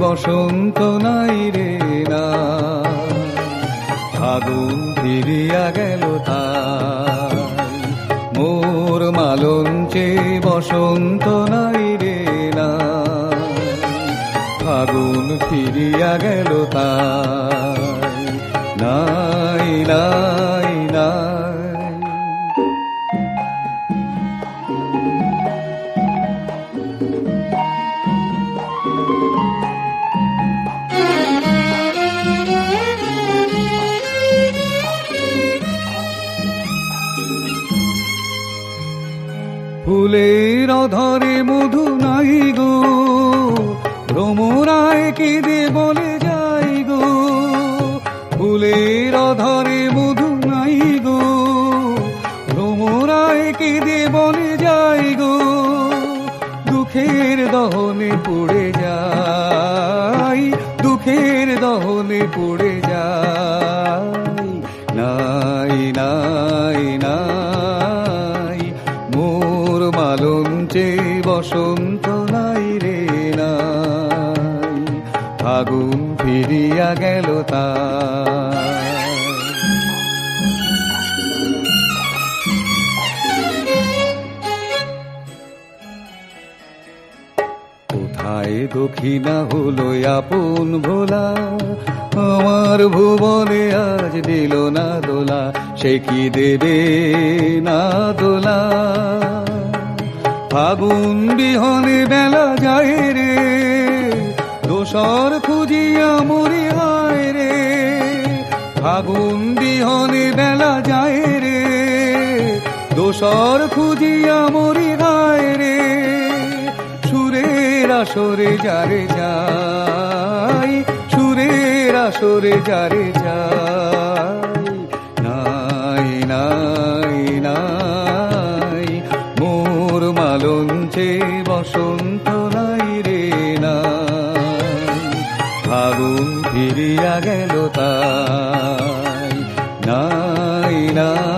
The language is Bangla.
বসন্ত নাই রে না। আগুন ফিরিয়া গেল তাই মোর চে বসন্ত নাই রে না। ফাগুন ফিরিয়া গেল তাই। নাই নাই। ফুলের ধরে মধু নাই গো, ভ্রমরায় কেঁদে বলে যাই গো। ফুলের ধরে মধু নাই গো, ভ্রমরায় কেঁদে বলে যাই গো। দুঃখের দহনে পড়ে যাই, দুঃখের দহনে পড়ে মালঞ্চে বসন্ত নাই রে নাই। ফাগুন ফিরিয়া গেল তাই কোথায় দক্ষিণা হলো আপন ভোলা? আমার ভুবনে আজ দিল না দোলা, সে কি দেবে না দোলা? ফাগুন বিহনে বেলা যায় রে দোসর খুঁজিয়া মরি হায় রে। ফাগুন বিহনে বেলা যায় রে দোসর খুঁজিয়া মরি হায় রে। সুরের আসরে যারে যাই সুরের আসরে যারে যাই যে বসন্ত নাই রে না। ফাগুন ফিরিয়া গেল তাই। নাই নাই।